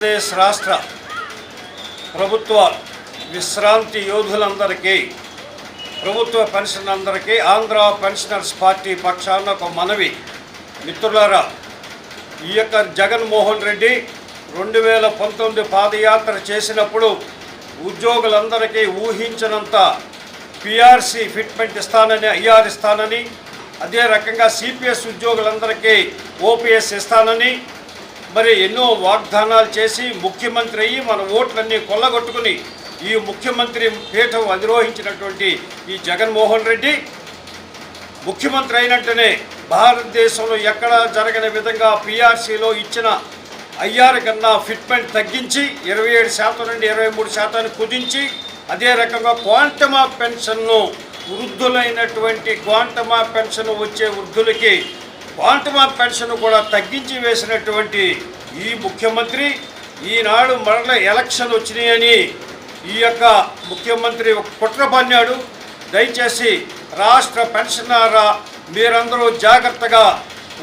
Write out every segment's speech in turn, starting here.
ఆంధ్రప్రదేశ్ రాష్ట్ర ప్రభుత్వ విశ్రాంతి యోధులందరికీ ప్రభుత్వ పెన్షన్ అందరికీ ఆంధ్ర పెన్షనర్స్ పార్టీ పక్షాన ఒక మనవి. మిత్రులారా ఈ యొక్క జగన్మోహన్ రెడ్డి రెండు వేల పంతొమ్మిది పాదయాత్ర చేసినప్పుడు ఉద్యోగులందరికీ ఊహించినంత పిఆర్సీ ఫిట్మెంట్ ఇస్తానని ఐఆర్ ఇస్తానని అదే రకంగా సిపిఎస్ ఉద్యోగులందరికీ ఓపీఎస్ ఇస్తానని మరి ఎన్నో వాగ్దానాలు చేసి ముఖ్యమంత్రి అయ్యి మన ఓట్లన్నీ కొల్లగొట్టుకుని ఈ ముఖ్యమంత్రి పీఠం అధిరోహించినటువంటి ఈ జగన్మోహన్ రెడ్డి ముఖ్యమంత్రి అయినట్టునే భారతదేశంలో ఎక్కడా జరగని విధంగా పిఆర్సీలో ఇచ్చిన ఐఆర్ కన్నా ఫిట్మెంట్ తగ్గించి ఇరవై ఏడు శాతం నుండి ఇరవై మూడు శాతాన్ని కుదించి అదే రకంగా క్వాంటమ్ ఆఫ్ పెన్షన్ను వృద్ధులైనటువంటి క్వాంటమ్ ఆఫ్ పెన్షన్ వచ్చే వృద్ధులకి క్వాంటమ్ పెన్షన్ కూడా తగ్గించి వేసినటువంటి ఈ ముఖ్యమంత్రి ఈనాడు మరల ఎలక్షన్ వచ్చినాయని ఈ యొక్క ముఖ్యమంత్రి ఒక కుట్ర పన్నాడు. దయచేసి రాష్ట్ర పెన్షనర్ మీరందరూ జాగ్రత్తగా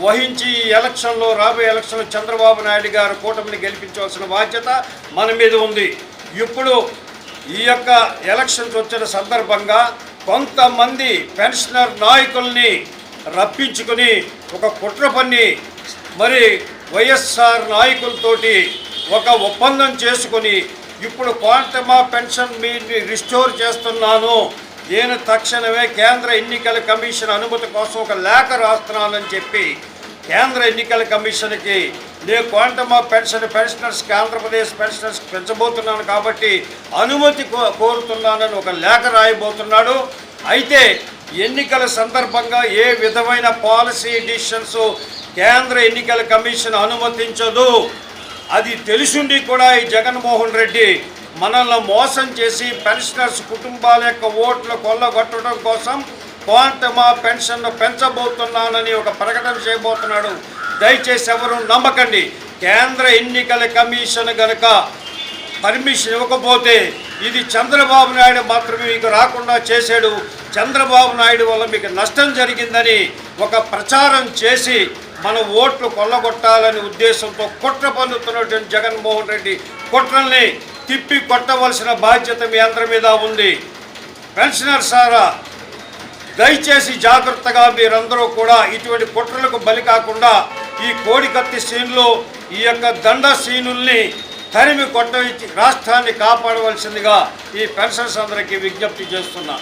వహించి ఈ ఎలక్షన్లో రాబోయే ఎలక్షన్లో చంద్రబాబు నాయుడు గారు కూటమిని గెలిపించవలసిన బాధ్యత మన మీద ఉంది. ఇప్పుడు ఈ యొక్క ఎలక్షన్స్ వచ్చిన సందర్భంగా కొంతమంది పెన్షనర్ నాయకుల్ని రప్పించుకొని ఒక కుట్ర పన్ని మరి వైఎస్ఆర్ నాయకులతోటి ఒక ఒప్పందం చేసుకొని ఇప్పుడు క్వాంటమా పెన్షన్ మీ రిస్టోర్ చేస్తున్నాను. నేను తక్షణమే కేంద్ర ఎన్నికల కమిషన్ అనుమతి కోసం ఒక లేఖ రాస్తున్నానని చెప్పి కేంద్ర ఎన్నికల కమిషన్కి నేను క్వాంటమా పెన్షన్ పెన్షనర్స్కి ఆంధ్రప్రదేశ్ పెన్షనర్స్ పెంచబోతున్నాను కాబట్టి అనుమతి కో- కోరుతున్నానని ఒక లేఖ రాయబోతున్నాడు. అయితే ఎన్నికల సందర్భంగా ఏ విధమైన పాలసీ డిసిషన్స్ కేంద్ర ఎన్నికల కమిషన్ అనుమతించదు? అది తెలుసుండి కూడా ఈ జగన్మోహన్ రెడ్డి. మనల్ని మోసం చేసి పెన్షనర్స్ కుటుంబాల యొక్క ఓట్లు కొల్లగొట్టడం కోసం క్వాంటమా పెన్షన్ను పెంచబోతున్నానని ఒక ప్రకటన చేయబోతున్నాడు. దయచేసి ఎవరు నమ్మకండి. కేంద్ర ఎన్నికల కమిషన్ గనక పర్మిషన్ ఇవ్వకపోతే ఇది చంద్రబాబు నాయుడు మాత్రమే మీకు రాకుండా చేశాడు. చంద్రబాబు నాయుడు వల్ల మీకు నష్టం జరిగిందని ఒక ప్రచారం చేసి మన ఓట్లు కొల్లగొట్టాలనే ఉద్దేశంతో కుట్ర పన్నుతున్నటువంటి జగన్మోహన్ రెడ్డి కుట్రల్ని తిప్పి కొట్టవలసిన బాధ్యత మీ అందరి మీద ఉంది. పెన్షనర్ సారా దయచేసి జాగ్రత్తగా మీరందరూ కూడా ఇటువంటి కుట్రలకు బలి కాకుండా ఈ కోడికత్తి సీన్లో ఈ యొక్క దండ సీనుల్ని తరిమి కొట్టవించి రాష్ట్రాన్ని కాపాడవలసిందిగా ఈ పెన్షన్స్ అందరికీ విజ్ఞప్తి చేస్తున్నా.